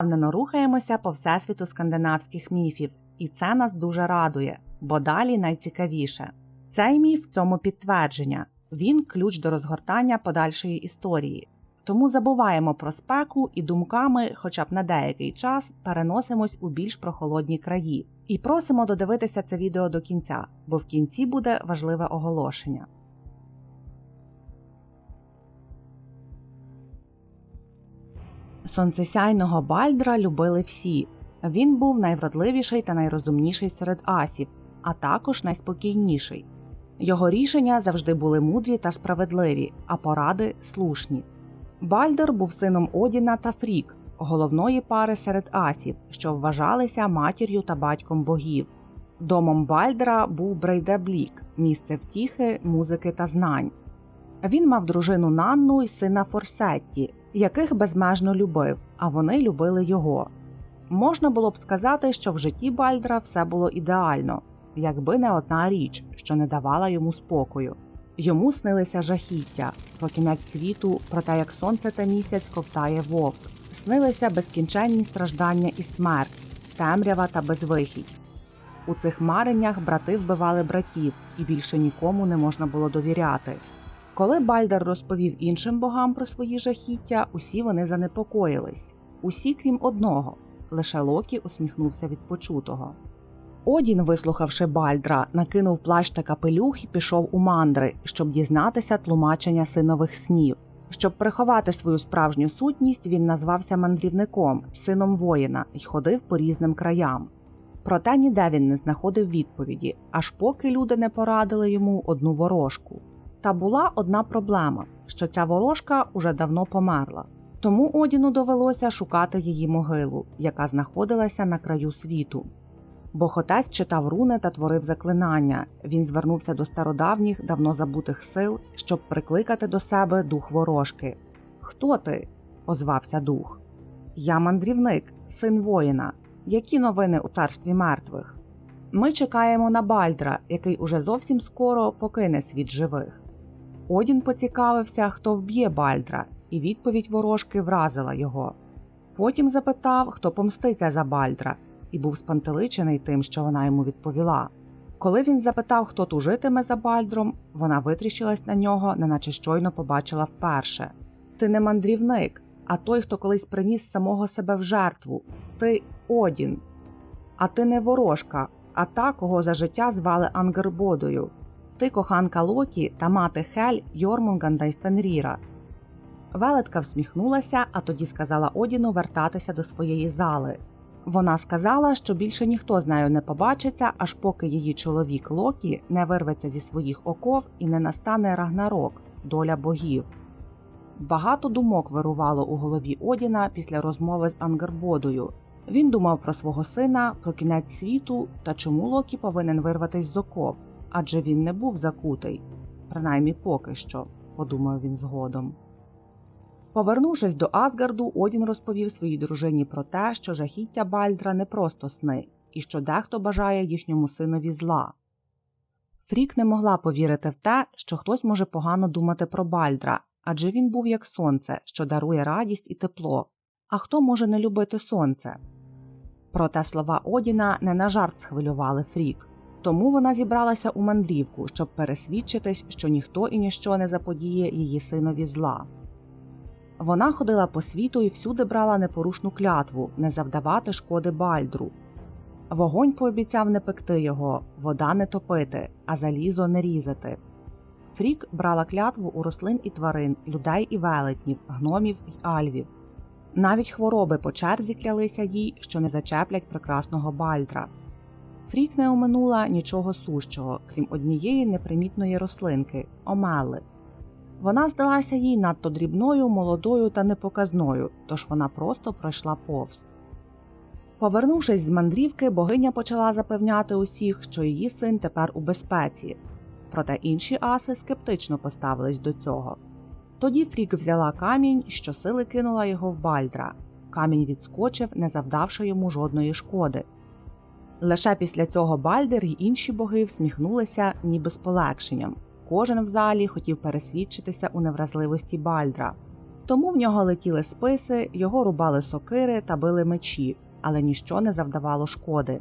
впевнено рухаємося по всесвіту скандинавських міфів, і це нас дуже радує, бо далі найцікавіше. Цей міф в цьому підтвердження він ключ до розгортання подальшої історії. Тому забуваємо про спеку і думками, хоча б на деякий час, переносимось у більш прохолодні краї. І просимо додивитися це відео до кінця, бо в кінці буде важливе оголошення. Сонцесяйного Бальдра любили всі. Він був найвродливіший та найрозумніший серед асів, а також найспокійніший. Його рішення завжди були мудрі та справедливі, а поради слушні. Бальдер був сином Одіна та Фрік, головної пари серед асів, що вважалися матір'ю та батьком богів. Домом Бальдера був Брейдеблік, місце втіхи, музики та знань. Він мав дружину Нанну і сина Форсетті, яких безмежно любив, а вони любили його. Можна було б сказати, що в житті Бальдра все було ідеально, якби не одна річ, що не давала йому спокою. Йому снилися жахіття, про кінець світу, про те, як сонце та місяць ковтає вовк, снилися безкінченні страждання і смерть, темрява та безвихідь. У цих мареннях брати вбивали братів, і більше нікому не можна було довіряти. Коли Бальдер розповів іншим богам про свої жахіття, усі вони занепокоїлись, усі крім одного. Лише Локі усміхнувся від почутого. Одін, вислухавши Бальдра, накинув плащ та капелюх і пішов у мандри, щоб дізнатися тлумачення синових снів. Щоб приховати свою справжню сутність, він назвався мандрівником, сином воїна, і ходив по різним краям. Проте ніде він не знаходив відповіді, аж поки люди не порадили йому одну ворожку. Та була одна проблема, що ця ворожка уже давно померла. Тому Одіну довелося шукати її могилу, яка знаходилася на краю світу. Бог-отець читав руни та творив заклинання. Він звернувся до стародавніх, давно забутих сил, щоб прикликати до себе дух ворожки. Хто ти? озвався дух. Я мандрівник, син воїна. Які новини у царстві мертвих? Ми чекаємо на Бальдра, який уже зовсім скоро покине світ живих. Одін поцікавився, хто вб'є Бальдра, і відповідь ворожки вразила його. Потім запитав, хто помститься за Бальдра, і був спантеличений тим, що вона йому відповіла. Коли він запитав, хто тужитиме за Бальдром, вона витріщилась на нього, неначе щойно побачила вперше. Ти не мандрівник, а той, хто колись приніс самого себе в жертву. Ти Одін. А ти не ворожка, а та, кого за життя звали Ангербодою. Ти коханка Локі та мати Хель Йормунганда й Фенріра. Велетка всміхнулася, а тоді сказала Одіну вертатися до своєї зали. Вона сказала, що більше ніхто з нею не побачиться, аж поки її чоловік Локі не вирветься зі своїх оков і не настане Рагнарок, доля богів. Багато думок вирувало у голові Одіна після розмови з Ангербодою. Він думав про свого сина, про кінець світу та чому Локі повинен вирватись з оков, адже він не був закутий, принаймні поки що, подумав він згодом. Повернувшись до Асгарду, Одін розповів своїй дружині про те, що жахіття Бальдра не просто сни, і що дехто бажає їхньому синові зла. Фрік не могла повірити в те, що хтось може погано думати про Бальдра, адже він був як сонце, що дарує радість і тепло. А хто може не любити сонце? Проте слова Одіна не на жарт схвилювали Фрік, тому вона зібралася у мандрівку, щоб пересвідчитись, що ніхто і ніщо не заподіє її синові зла. Вона ходила по світу і всюди брала непорушну клятву не завдавати шкоди Бальдру. Вогонь пообіцяв не пекти його, вода не топити, а залізо не різати. Фрік брала клятву у рослин і тварин, людей і велетнів, гномів і альвів. Навіть хвороби по черзі клялися їй, що не зачеплять прекрасного Бальдра. Фрік не оминула нічого сущого, крім однієї непримітної рослинки омели. Вона здалася їй надто дрібною, молодою та непоказною, тож вона просто пройшла повз. Повернувшись з мандрівки, богиня почала запевняти усіх, що її син тепер у безпеці, проте інші аси скептично поставились до цього. Тоді Фрік взяла камінь і щосили кинула його в Бальдра. Камінь відскочив, не завдавши йому жодної шкоди. Лише після цього Бальдер й інші боги всміхнулися, ніби з полегшенням. Кожен в залі хотів пересвідчитися у невразливості Бальдра. Тому в нього летіли списи, його рубали сокири та били мечі, але ніщо не завдавало шкоди.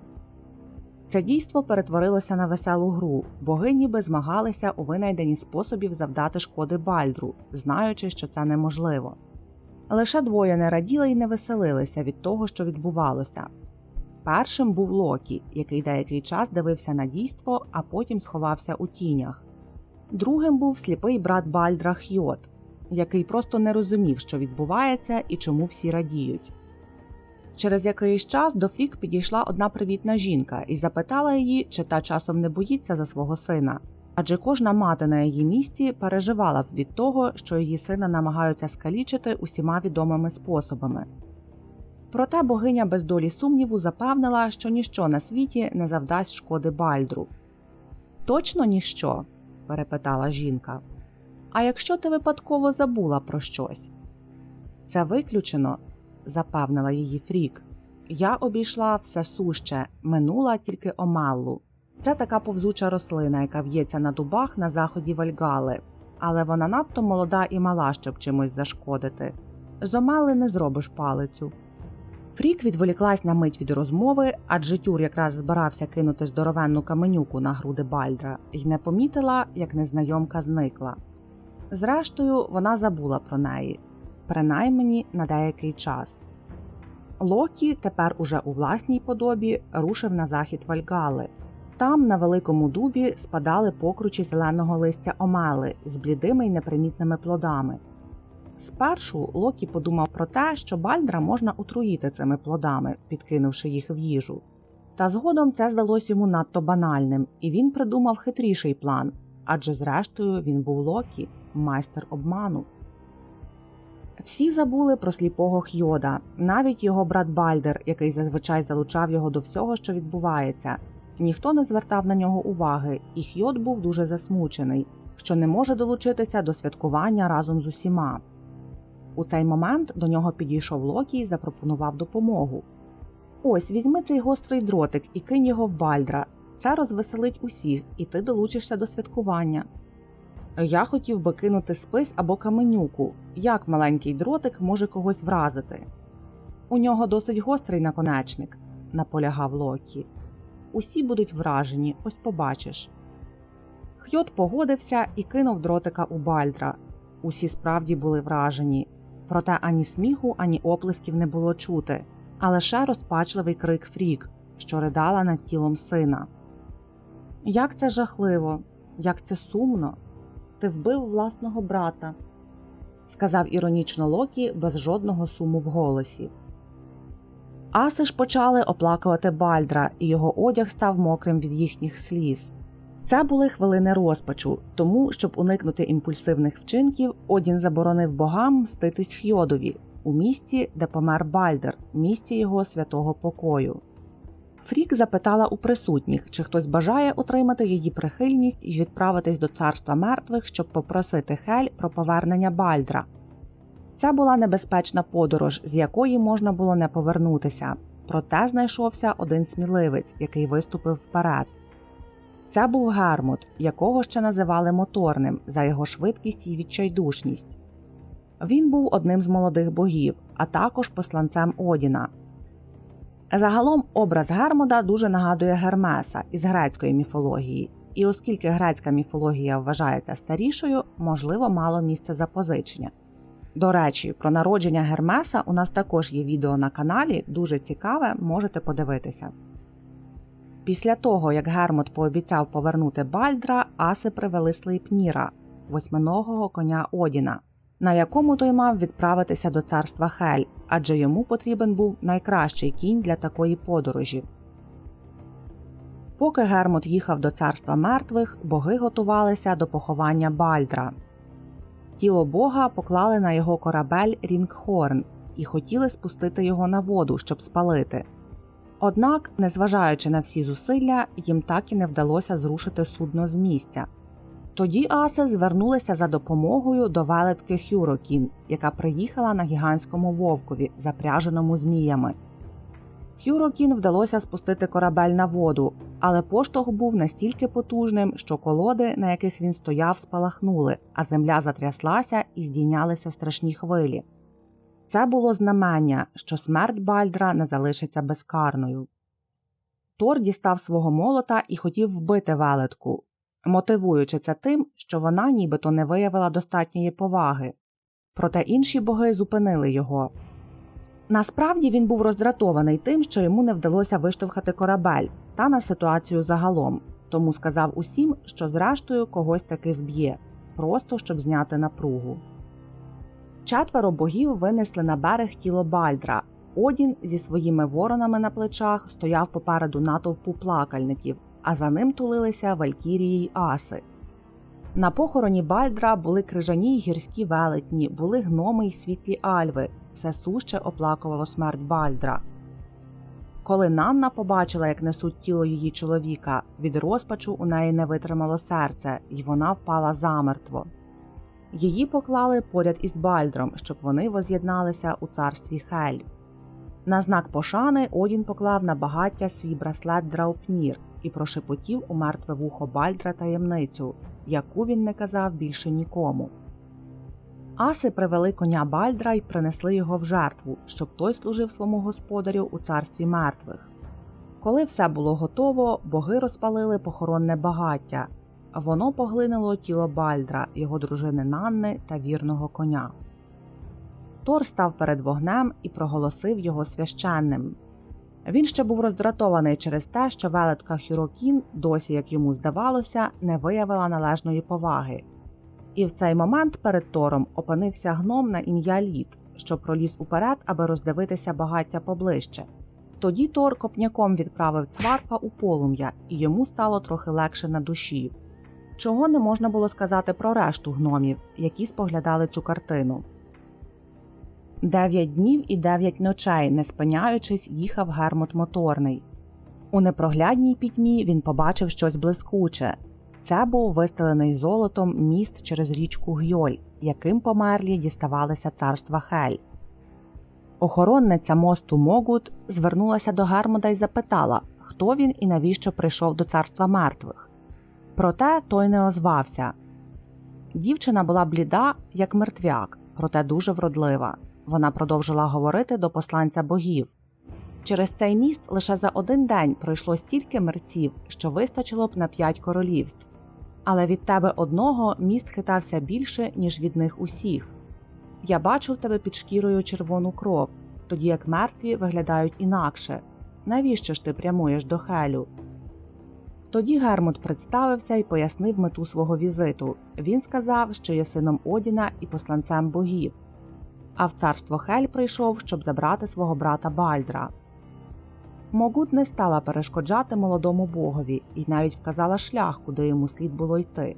Це дійство перетворилося на веселу гру, боги ніби змагалися у винайденні способів завдати шкоди Бальдру, знаючи, що це неможливо. Лише двоє не раділи і не веселилися від того, що відбувалося. Першим був Локі, який деякий час дивився на дійство, а потім сховався у тінях. Другим був сліпий брат Бальдра Хьот, який просто не розумів, що відбувається і чому всі радіють. Через якийсь час до Фрік підійшла одна привітна жінка і запитала її, чи та часом не боїться за свого сина. Адже кожна мати на її місці переживала б від того, що її сина намагаються скалічити усіма відомими способами. Проте богиня без долі сумніву запевнила, що ніщо на світі не завдасть шкоди Бальдру. Точно ніщо? перепитала жінка. А якщо ти випадково забула про щось? Це виключено, запевнила її Фрік. Я обійшла все суще, минула тільки омаллу. Це така повзуча рослина, яка в'ється на дубах на заході Вальгали, але вона надто молода і мала, щоб чимось зашкодити. З омали не зробиш палицю. Фрік відволіклась на мить від розмови, адже тюр якраз збирався кинути здоровенну каменюку на груди Бальдра, і не помітила, як незнайомка зникла. Зрештою, вона забула про неї, принаймні на деякий час. Локі, тепер уже у власній подобі, рушив на захід Вальгали. Там, на великому дубі, спадали покручі зеленого листя омели з блідими й непримітними плодами. Спершу Локі подумав про те, що Бальдра можна отруїти цими плодами, підкинувши їх в їжу. Та згодом це здалось йому надто банальним, і він придумав хитріший план адже, зрештою, він був Локі, майстер обману. Всі забули про сліпого Хьода, навіть його брат Бальдер, який зазвичай залучав його до всього, що відбувається. Ніхто не звертав на нього уваги, і Хьод був дуже засмучений, що не може долучитися до святкування разом з усіма. У цей момент до нього підійшов Локі і запропонував допомогу. Ось візьми цей гострий дротик і кинь його в Бальдра. Це розвеселить усіх, і ти долучишся до святкування. Я хотів би кинути спис або каменюку, як маленький дротик може когось вразити. У нього досить гострий наконечник, наполягав Локі. Усі будуть вражені, ось побачиш. Хьот погодився і кинув дротика у Бальдра. Усі справді були вражені, проте ані сміху, ані оплесків не було чути, а лише розпачливий крик Фрік, що ридала над тілом сина. Як це жахливо, як це сумно. Ти вбив власного брата, сказав іронічно Локі без жодного суму в голосі. Аси ж почали оплакувати Бальдра, і його одяг став мокрим від їхніх сліз. Це були хвилини розпачу, тому, щоб уникнути імпульсивних вчинків, Одін заборонив богам мститись Хьодові у місті, де помер Бальдер, місті його святого покою. Фрік запитала у присутніх, чи хтось бажає отримати її прихильність і відправитись до царства мертвих, щоб попросити Хель про повернення Бальдра. Це була небезпечна подорож, з якої можна було не повернутися, проте знайшовся один сміливець, який виступив вперед. Це був Гермот, якого ще називали моторним за його швидкість і відчайдушність. Він був одним з молодих богів, а також посланцем Одіна. Загалом образ Гермода дуже нагадує Гермеса із грецької міфології, і оскільки грецька міфологія вважається старішою, можливо, мало місце запозичення. До речі, про народження Гермеса у нас також є відео на каналі, дуже цікаве, можете подивитися. Після того, як Гермот пообіцяв повернути Бальдра, аси привели Слейпніра, восьминогого коня Одіна, на якому той мав відправитися до царства Хель, адже йому потрібен був найкращий кінь для такої подорожі. Поки Гермот їхав до царства мертвих, боги готувалися до поховання Бальдра. Тіло бога поклали на його корабель Рінгхорн і хотіли спустити його на воду, щоб спалити. Однак, незважаючи на всі зусилля, їм так і не вдалося зрушити судно з місця. Тоді аси звернулися за допомогою до велетки Хюрокін, яка приїхала на гігантському вовкові, запряженому зміями. Хюрокін вдалося спустити корабель на воду, але поштовх був настільки потужним, що колоди, на яких він стояв, спалахнули, а земля затряслася і здійнялися страшні хвилі. Це було знамення, що смерть Бальдра не залишиться безкарною. Тор дістав свого молота і хотів вбити велетку, мотивуючи це тим, що вона нібито не виявила достатньої поваги. Проте інші боги зупинили його. Насправді він був роздратований тим, що йому не вдалося виштовхати корабель та на ситуацію загалом, тому сказав усім, що зрештою когось таки вб'є, просто щоб зняти напругу. Четверо богів винесли на берег тіло Бальдра. Одін зі своїми воронами на плечах стояв попереду натовпу плакальників, а за ним тулилися Валькірії й Аси. На похороні Бальдра були крижані й гірські велетні, були гноми й світлі альви, все суще оплакувало смерть Бальдра. Коли Нанна побачила, як несуть тіло її чоловіка, від розпачу у неї не витримало серце, і вона впала замертво. Її поклали поряд із Бальдром, щоб вони воз'єдналися у царстві Хель. На знак пошани Одін поклав на багаття свій браслет Драупнір і прошепотів у мертве вухо Бальдра таємницю, яку він не казав більше нікому. Аси привели коня Бальдра й принесли його в жертву, щоб той служив своєму господарю у царстві мертвих. Коли все було готово, боги розпалили похоронне багаття. Воно поглинуло тіло Бальдра, його дружини Нанни та вірного коня. Тор став перед вогнем і проголосив його священним. Він ще був роздратований через те, що велетка Хюрокін, досі, як йому здавалося, не виявила належної поваги. І в цей момент перед Тором опинився гном на ім'я Лід, що проліз уперед, аби роздивитися багаття поближче. Тоді Тор копняком відправив цварпа у полум'я, і йому стало трохи легше на душі. Чого не можна було сказати про решту гномів, які споглядали цю картину. Дев'ять днів і дев'ять ночей, не спиняючись, їхав Гермот моторний. У непроглядній пітьмі він побачив щось блискуче. Це був вистелений золотом міст через річку Гйоль, яким померлі діставалися царства Хель. Охоронниця мосту Могут звернулася до Гермода і запитала, хто він і навіщо прийшов до царства мертвих. Проте той не озвався. Дівчина була бліда, як мертвяк, проте дуже вродлива. Вона продовжила говорити до посланця богів. Через цей міст лише за один день пройшло стільки мерців, що вистачило б на п'ять королівств. Але від тебе одного міст хитався більше, ніж від них усіх. Я бачу в тебе під шкірою червону кров, тоді як мертві виглядають інакше. Навіщо ж ти прямуєш до Хелю? Тоді Гермут представився і пояснив мету свого візиту. Він сказав, що є сином Одіна і посланцем богів а в царство Хель прийшов, щоб забрати свого брата Бальдра. Могут не стала перешкоджати молодому богові і навіть вказала шлях, куди йому слід було йти.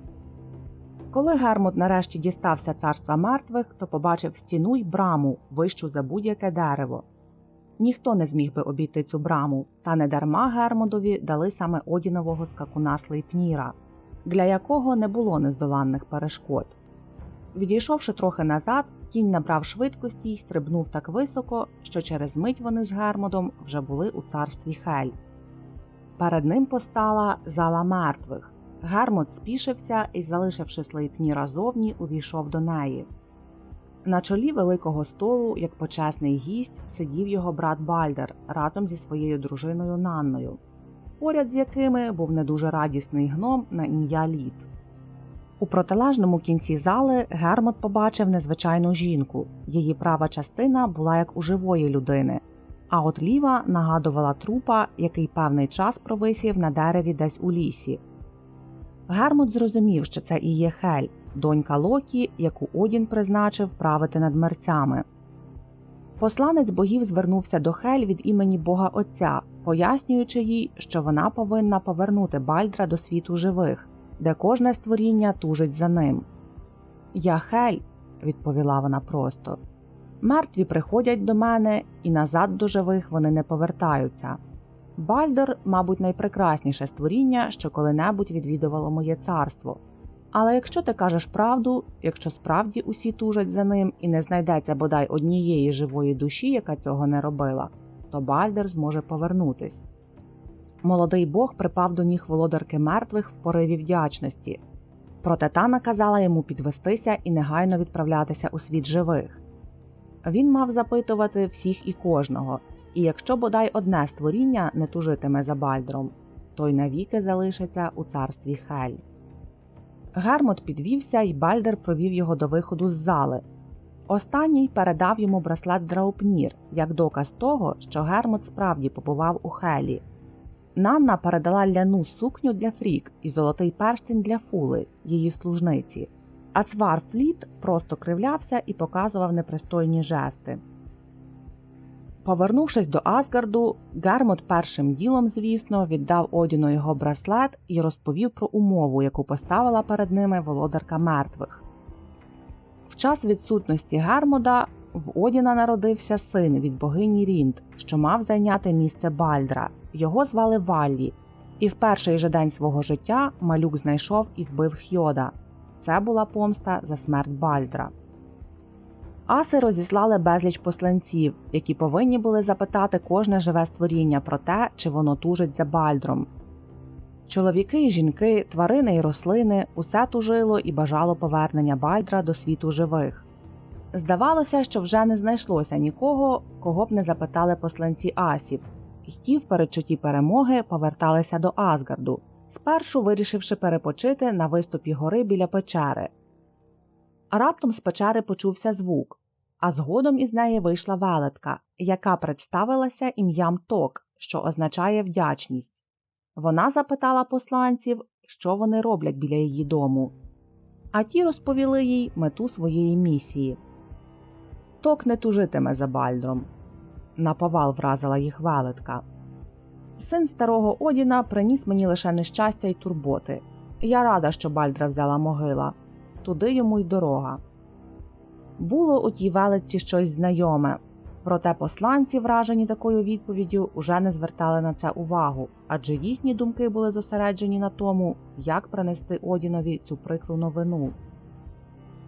Коли Гермут нарешті дістався царства мертвих, то побачив стіну й браму, вищу за будь-яке дерево. Ніхто не зміг би обійти цю браму, та недарма Гермодові дали саме Одінового скакуна Слейпніра, для якого не було нездоланних перешкод. Відійшовши трохи назад, кінь набрав швидкості й стрибнув так високо, що через мить вони з Гермодом вже були у царстві Хель. Перед ним постала зала мертвих. Гермод спішився і, залишивши слейпні разовні, увійшов до неї. На чолі великого столу, як почесний гість, сидів його брат Бальдер разом зі своєю дружиною Нанною, поряд з якими був не дуже радісний гном на ім'я Лід. У протилежному кінці зали Гермот побачив незвичайну жінку. Її права частина була як у живої людини, а от ліва нагадувала трупа, який певний час провисів на дереві десь у лісі. Гермот зрозумів, що це і є Хель, донька Локі, яку Одін призначив правити над мерцями. Посланець богів звернувся до Хель від імені Бога Отця, пояснюючи їй, що вона повинна повернути Бальдра до світу живих де кожне створіння тужить за ним. Я Хель, відповіла вона просто. Мертві приходять до мене, і назад до живих вони не повертаються. Бальдер, мабуть, найпрекрасніше створіння, що коли-небудь відвідувало моє царство. Але якщо ти кажеш правду, якщо справді усі тужать за ним і не знайдеться бодай однієї живої душі, яка цього не робила, то Бальдер зможе повернутись. Молодий бог припав до ніг володарки мертвих в пориві вдячності, проте та наказала йому підвестися і негайно відправлятися у світ живих. Він мав запитувати всіх і кожного, і якщо бодай одне створіння не тужитиме за Бальдром, той навіки залишиться у царстві Хель. Гермот підвівся, і Бальдер провів його до виходу з зали. Останній передав йому браслет Драупнір як доказ того, що Гермот справді побував у Хелі. Нанна передала ляну сукню для Фрік і золотий перстень для Фули, її служниці. А цвар Фліт просто кривлявся і показував непристойні жести. Повернувшись до Асгарду, Гермот першим ділом, звісно, віддав Одіну його браслет і розповів про умову, яку поставила перед ними володарка мертвих. В час відсутності Гермода в Одіна народився син від богині Рінд, що мав зайняти місце Бальдра. Його звали Валлі, і в перший же день свого життя малюк знайшов і вбив Хьода. Це була помста за смерть Бальдра. Аси розіслали безліч посланців, які повинні були запитати кожне живе створіння про те, чи воно тужить за Бальдром. Чоловіки і жінки, тварини і рослини усе тужило і бажало повернення Бальдра до світу живих. Здавалося, що вже не знайшлося нікого, кого б не запитали посланці Асів, і ті в передчутті перемоги поверталися до Асгарду, спершу вирішивши перепочити на виступі гори біля печери. А раптом з печери почувся звук, а згодом із неї вийшла велетка, яка представилася ім'ям Ток, що означає вдячність. Вона запитала посланців, що вони роблять біля її дому, а ті розповіли їй мету своєї місії. Ток не тужитиме за Бальдром. Наповал вразила їх велетка. Син старого Одіна приніс мені лише нещастя й турботи. Я рада, що Бальдра взяла могила туди йому й дорога. Було у тій велиці щось знайоме, проте посланці, вражені такою відповіддю, уже не звертали на це увагу, адже їхні думки були зосереджені на тому, як принести Одінові цю прикру новину.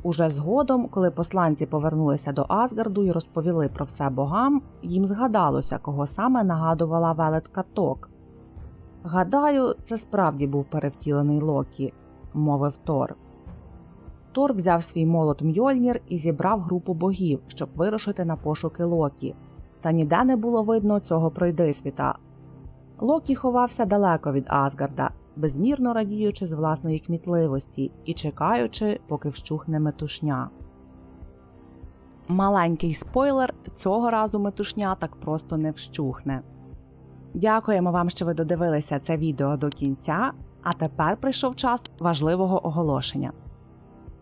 Уже згодом, коли посланці повернулися до Асгарду і розповіли про все богам, їм згадалося, кого саме нагадувала велетка Ток. Гадаю, це справді був перевтілений Локі, мовив Тор. Тор взяв свій молот Мьольнір і зібрав групу богів, щоб вирушити на пошуки Локі. Та ніде не було видно цього пройдисвіта. Локі ховався далеко від Асгарда, безмірно радіючи з власної кмітливості і чекаючи, поки вщухне метушня. Маленький спойлер цього разу метушня так просто не вщухне. Дякуємо вам, що ви додивилися це відео до кінця. А тепер прийшов час важливого оголошення.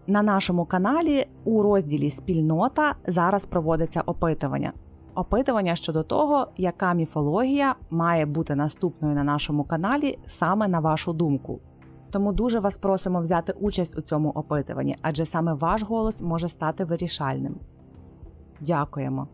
На нашому каналі у розділі Спільнота зараз проводиться опитування. Опитування щодо того, яка міфологія має бути наступною на нашому каналі саме на вашу думку. Тому дуже вас просимо взяти участь у цьому опитуванні, адже саме ваш голос може стати вирішальним. Дякуємо.